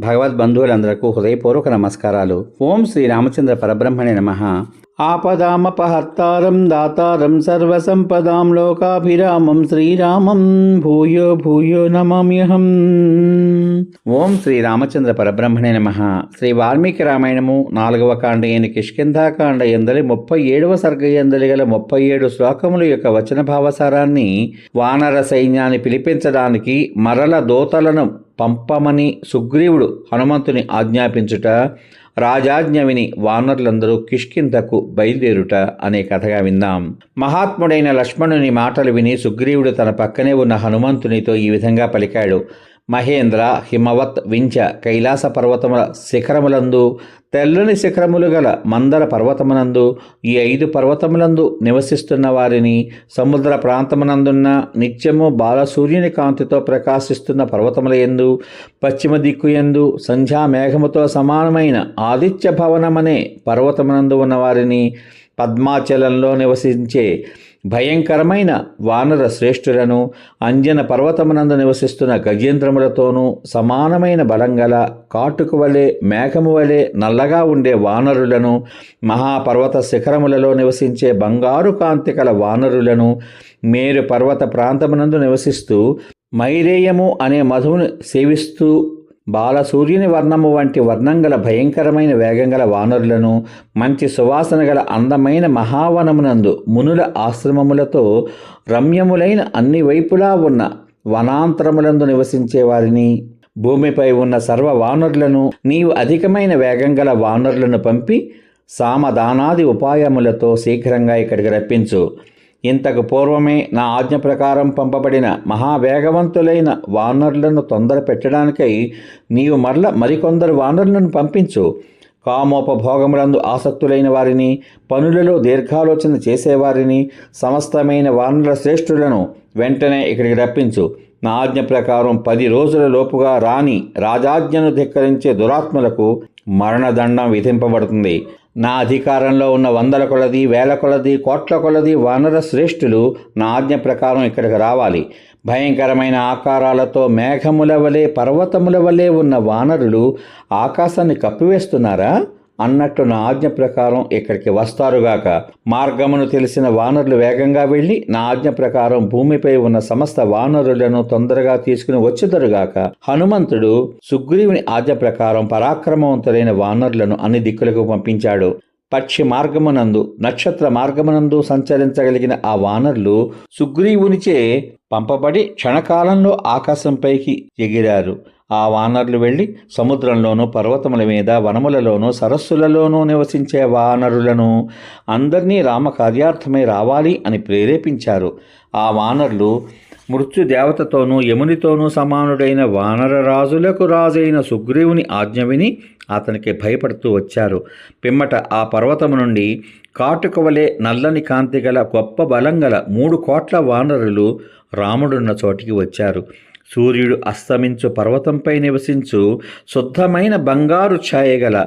భగవద్బంధువులందరకు హృదయపూర్వక నమస్కారాలు. ఓం శ్రీ రామచంద్ర పరబ్రహ్మణే నమ. ఆపదామపహర్తారం దాతారం సర్వసంపదాం లోకాభిరామం శ్రీరామం భూయో భూయో నమామ్యహం. ఓం శ్రీ రామచంద్ర పరబ్రహ్మణే నమ. శ్రీ వాల్మీకి రామాయణము నాలుగవ కాండ అయిన కిష్కింధాకాండ ఎందలి ముప్పై ఏడవ సర్గ ఎందలి గల ముప్పై ఏడు శ్లోకముల యొక్క వచన భావసారాన్ని వానర సైన్యాన్ని పిలిపించడానికి మరల దోతలను పంపమని సుగ్రీవుడు హనుమంతుని ఆజ్ఞాపించుట రాజాజ్ఞ విని వానరులందరూ కిష్కింతకు బయలుదేరుట అనే కథగా విందాం మహాత్ముడైన లక్ష్మణుని మాటలు విని సుగ్రీవుడు తన పక్కనే ఉన్న హనుమంతునితో ఈ విధంగా పలికాడు. మహేంద్ర హిమవత్ వించ కైలాస పర్వతముల శిఖరములందు తెల్లని శిఖరములు గల మందర పర్వతమునందు ఈ ఐదు పర్వతములందు నివసిస్తున్న వారిని సముద్ర ప్రాంతమునందున్న నిత్యము బాలసూర్యుని కాంతితో ప్రకాశిస్తున్న పర్వతముల ఎందు పశ్చిమ దిక్కు ఎందు సంధ్యా మేఘముతో సమానమైన ఆదిత్య భవనమనే పర్వతమునందు ఉన్న వారిని పద్మాచలంలో నివసించే భయంకరమైన వానర శ్రేష్ఠులను అంజన పర్వతమునందు నివసిస్తున్న గజేంద్రములతోనూ సమానమైన బలంగల కాటుకు వలె మేఘము వలె నల్లగా ఉండే వానరులను మహాపర్వత శిఖరములలో నివసించే బంగారు కాంతి కల వానరులను మేరు పర్వత ప్రాంతమునందు నివసిస్తూ మైరేయము అనే మధువును సేవిస్తూ బాలసూర్యుని వర్ణము వంటి వర్ణంగల భయంకరమైన వేగంగల వానరులను మంచి సువాసన గల అందమైన మహావనమునందు మునుల ఆశ్రమములతో రమ్యములైన అన్ని వైపులా ఉన్న వనాంతరములందు నివసించే వారిని. భూమిపై ఉన్న సర్వ వానరులను నీవు అధికమైన వేగంగల వానరులను పంపి సామదానాది ఉపాయములతో శీఘ్రంగా ఇక్కడికి రప్పించు. ఇంతకు పూర్వమే నా ఆజ్ఞ ప్రకారం పంపబడిన మహావేగవంతులైన వానరులను తొందర పెట్టడానికై నీవు మరల మరికొందరు వానరులను పంపించు. కామోపభోగములందు ఆసక్తులైన వారిని పనులలో దీర్ఘాలోచన చేసేవారిని సమస్తమైన వానరుల శ్రేష్ఠులను వెంటనే ఇక్కడికి రప్పించు. నా ఆజ్ఞ ప్రకారం పది రోజుల లోపుగా రాని రాజాజ్ఞను ధిక్కరించే దురాత్మలకు మరణదండం విధింపబడుతుంది. నా అధికారంలో ఉన్న వందల కొలది వేల కొలది కోట్ల కొలది వానర శ్రేష్ఠులు నా ఆజ్ఞ ప్రకారం ఇక్కడికి రావాలి. భయంకరమైన ఆకారాలతో మేఘముల వలె పర్వతముల వలె ఉన్న వానరులు ఆకాశాన్ని కప్పివేస్తున్నారా? అన్నట్టు నా ఆజ్ఞ ప్రకారం ఇక్కడికి వస్తారుగాక మార్గమును తెలిసిన వానరులు వేగంగా వెళ్ళి నా ఆజ్ఞ ప్రకారం భూమిపై ఉన్న సమస్త వానరులను తొందరగా తీసుకుని వచ్చుదరుగాక హనుమంతుడు సుగ్రీవుని ఆజ్ఞ ప్రకారం పరాక్రమవంతులైన వానరులను అన్ని దిక్కులకు పంపించాడు. పక్షి మార్గమునందు నక్షత్ర మార్గమునందు సంచరించగలిగిన ఆ వానర్లు సుగ్రీవునిచే పంపబడి క్షణకాలంలో ఆకాశంపైకి ఎగిరారు. ఆ వానరులు వెళ్ళి సముద్రంలోనూ పర్వతముల మీద వనములలోనూ సరస్సులలోనూ నివసించే వానరులను అందరినీ రామ కార్యార్థమై రావాలి అని ప్రేరేపించారు. ఆ వానరులు మృత్యుదేవతతోనూ యమునితోనూ సమానుడైన వానర రాజులకు రాజైన సుగ్రీవుని ఆజ్ఞ విని అతనికి భయపడుతూ వచ్చారు. పిమ్మట ఆ పర్వతము నుండి కాటుకవలే నల్లని కాంతి గల గొప్ప బలం గల మూడు కోట్ల వానరులు రాముడున్న చోటికి వచ్చారు. సూర్యుడు అస్తమించు పర్వతంపై నివసించు శుద్ధమైన బంగారు ఛాయగల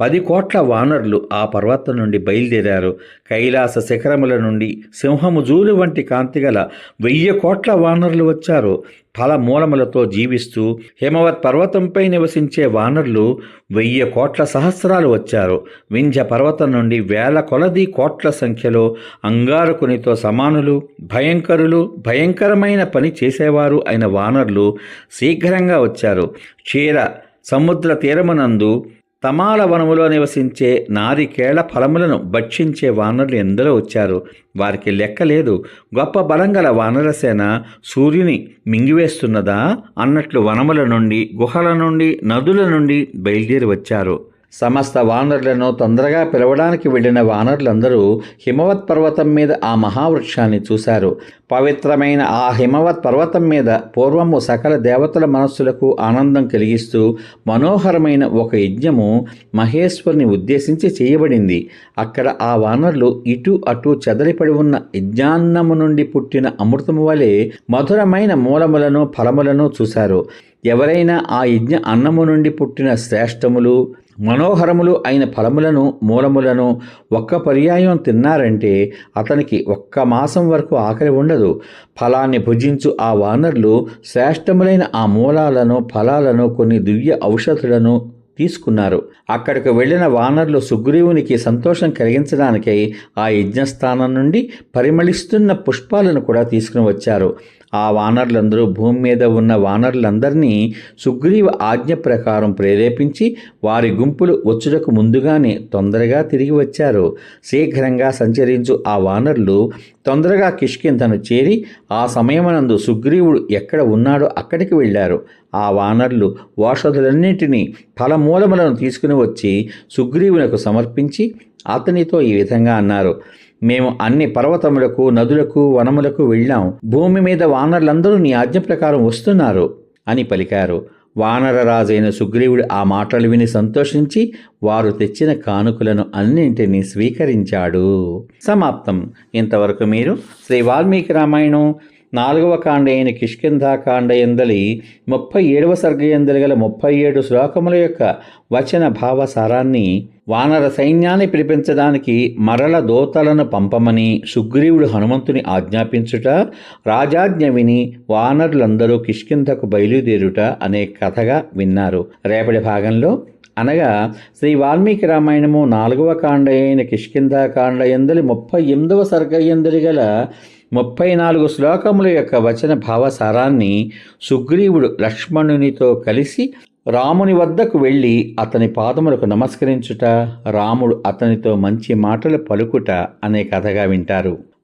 పది కోట్ల వానరులు ఆ పర్వతం నుండి బయలుదేరారు. కైలాస శిఖరముల నుండి సింహము జూలు వంటి కాంతిగల వెయ్యి కోట్ల వానరులు వచ్చారు. ఫల మూలములతో జీవిస్తూ హిమవత్ పర్వతంపై నివసించే వానరులు వెయ్యి కోట్ల సహస్రాలు వచ్చారు. వింధ్య పర్వతం నుండి వేల కొలది కోట్ల సంఖ్యలో అంగారకునితో సమానులు భయంకరులు భయంకరమైన పని చేసేవారు అయిన వానరులు శీఘ్రంగా వచ్చారు. క్షీర సముద్ర తీరమునందు తమాల వనములో నివసించే నారికేళ్ళ ఫలములను భక్షించే వానరులు ఎందరో వచ్చారు. వారికి లెక్క లేదు. గొప్ప బలంగల వానరసేన సూర్యుని మింగివేస్తున్నదా? అన్నట్లు వనముల నుండి గుహల నుండి నదుల నుండి బయలుదేరి వచ్చారు. సమస్త వానరులను తొందరగా పిలవడానికి వెళ్ళిన వానరులందరూ హిమవత్ పర్వతం మీద ఆ మహావృక్షాన్ని చూశారు. పవిత్రమైన ఆ హిమవత్ పర్వతం మీద పూర్వము సకల దేవతల మనస్సులకు ఆనందం కలిగిస్తూ మనోహరమైన ఒక యజ్ఞము మహేశ్వరుని ఉద్దేశించి చేయబడింది. అక్కడ ఆ వానరులు ఇటు అటు చెదరిపడి ఉన్న యజ్ఞాన్నము నుండి పుట్టిన అమృతము వలె మధురమైన మూలములను ఫలములను చూశారు. ఎవరైనా ఆ యజ్ఞ అన్నము నుండి పుట్టిన శ్రేష్టములు మనోహరములు అయిన ఫలములను మూలములను ఒక్క పర్యాయం తిన్నారంటే అతనికి ఒక్క మాసం వరకు ఆకలి ఉండదు. ఫలాన్ని భుజించు ఆ వానరులు శ్రేష్టములైన ఆ మూలాలను ఫలాలను కొన్ని దివ్య ఔషధులను తీసుకున్నారు. అక్కడికి వెళ్ళిన వానరులు సుగ్రీవునికి సంతోషం కలిగించడానికై ఆ యజ్ఞస్థానం నుండి పరిమళిస్తున్న పుష్పాలను కూడా తీసుకుని వచ్చారు. ఆ వానరులందరూ భూమి మీద ఉన్న వానరులందరినీ సుగ్రీవ ఆజ్ఞ ప్రకారం ప్రేరేపించి వారి గుంపులు వచ్చుటకు ముందుగానే తొందరగా తిరిగి వచ్చారు. శీఘ్రంగా సంచరించు ఆ వానరులు తొందరగా కిష్కింతను చేరి ఆ సమయమనందు సుగ్రీవుడు ఎక్కడ ఉన్నాడో అక్కడికి వెళ్ళారు. ఆ వానరులు ఓషధులన్నింటినీ ఫలమూలములను తీసుకుని వచ్చి సుగ్రీవునకు సమర్పించి అతనితో ఈ విధంగా అన్నారు. మేము అన్ని పర్వతములకు నదులకు వనములకు వెళ్ళాం. భూమి మీద వానరులందరూ నీ ఆజ్ఞ ప్రకారం వస్తున్నారు అని పలికారు. వానరరాజైన సుగ్రీవుడు ఆ మాటలు విని సంతోషించి వారు తెచ్చిన కానుకలను అన్నింటినీ స్వీకరించాడు. సమాప్తం. ఇంతవరకు మీరు శ్రీ వాల్మీకి రామాయణం నాలుగవ కాండ అయిన కిష్కింధాకాండ ఎందలి ముప్పై ఏడవ సర్గ ఎందలి గల ముప్పై ఏడు శ్లోకముల యొక్క వచన భావ సారాన్ని వానర సైన్యాన్ని పిలిపించడానికి మరల దోతలను పంపమని సుగ్రీవుడు హనుమంతుని ఆజ్ఞాపించుట రాజాజ్ఞ విని వానరులందరూ కిష్కింధకు బయలుదేరుట అనే కథగా విన్నారు. రేపటి భాగంలో అనగా శ్రీ వాల్మీకి రామాయణము నాలుగవ కాండ అయిన కిష్కింధాకాండ ఎందలి ముప్పై ఎనిమిదవ సర్గ ఎందలి గల ముప్పై నాలుగు శ్లోకముల యొక్క వచన భావసారాన్ని సుగ్రీవుడు లక్ష్మణునితో కలిసి రాముని వద్దకు వెళ్ళి అతని పాదములకు నమస్కరించుట రాముడు అతనితో మంచి మాటలు పలుకుట అనే కథగా వింటారు.